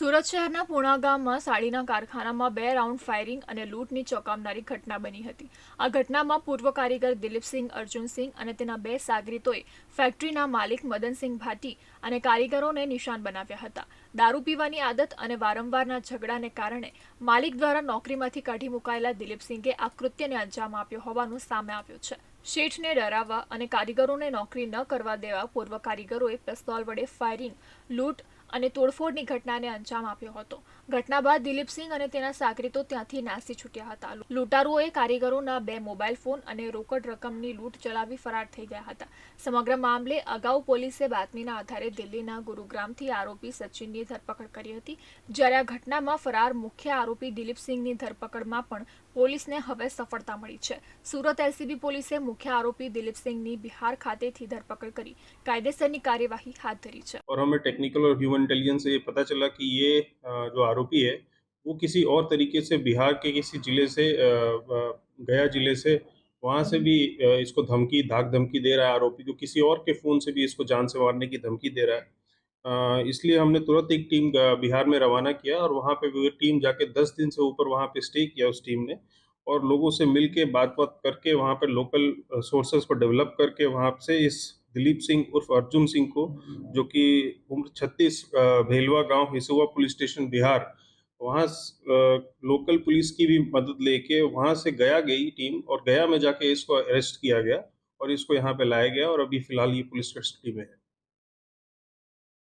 સુરત શહેરના પૂણા ગામમાં સાડીના કારખાનામાં બે રાઉન્ડ ફાયરિંગ અને લૂંટની ચોંકાવનારી ઘટના બની હતી. આ ઘટનામાં પૂર્વ કારીગર દિલીપસિંહ, અર્જુનસિંહ અને તેના બે સાગરીતોએ ફેક્ટરીના માલિક મદનસિંહ ભાટી અને કારીગરોને નિશાન બનાવ્યા હતા. દારૂ પીવાની આદત અને વારંવારના ઝઘડાને કારણે માલિક દ્વારા નોકરીમાંથી કાઢી મુકાયેલા દિલીપસિંહે આ કૃત્યને અંજામ આપ્યો હોવાનું સામે આવ્યું છે. શેઠને ડરાવવા અને કારીગરોને નોકરી ન કરવા દેવા પૂર્વ કારીગરોએ પિસ્તોલ વડે ફાયરિંગ, લૂંટ અને તોડફોડની ઘટનાને અંજામ આપ્યો હતો. ઘટના બાદ દિલીપસિંહ અને તેના સાગરીતો ત્યાંથી નાસી છૂટ્યા હતા. લૂંટારુઓએ કારીગરોના બે મોબાઈલ ફોન અને રોકડ રકમની લૂંટ ચલાવી ફરાર થઈ ગયા હતા. સમગ્ર મામલે અગાઉ પોલીસે બાતમીના આધારે દિલ્હીના ગુરુગ્રામથી આરોપી સચિનની ધરપકડ કરી હતી. જ્યારે આ ઘટનામાં ફરાર મુખ્ય આરોપી દિલીપસિંહની ધરપકડમાં પણ પોલીસને હવે સફળતા મળી છે. સુરત એલસીબી પોલીસે મુખ્ય આરોપી દિલીપસિંહની બિહાર ખાતેથી ધરપકડ કરી કાયદેસરની કાર્યવાહી હાથ ધરી છે और हमें टेक्निकल और ह्यूमन इंटेलिजेंस से ये पता चला कि ये अ, जो आरोपी है वो किसी और तरीके से बिहार के किसी ज़िले से अ, अ, गया ज़िले से वहाँ से भी अ, इसको धमकी धाक धमकी दे रहा है आरोपी को किसी और के फ़ोन से भी इसको जान से मारने की धमकी दे रहा है अ, इसलिए हमने तुरंत एक टीम अ, बिहार में रवाना किया और वहाँ पे वो टीम जाके दस दिन से ऊपर वहाँ पे स्टे किया उस टीम ने और लोगों से मिल के बात बात करके वहाँ पर लोकल सोर्सेज को डेवलप करके वहाँ से इस दिलीप सिंह उर्फ़ अर्जुन सिंह को, जो कि उम्र छत्तीस भेलवा गाँव हिसुआ पुलिस स्टेशन, बिहार, वहाँ लोकल पुलिस की भी मदद लेके वहाँ से गया गई टीम और गया में जाके इसको अरेस्ट किया गया और इसको यहाँ पे लाया गया और अभी फ़िलहाल ये पुलिस कस्टडी में है।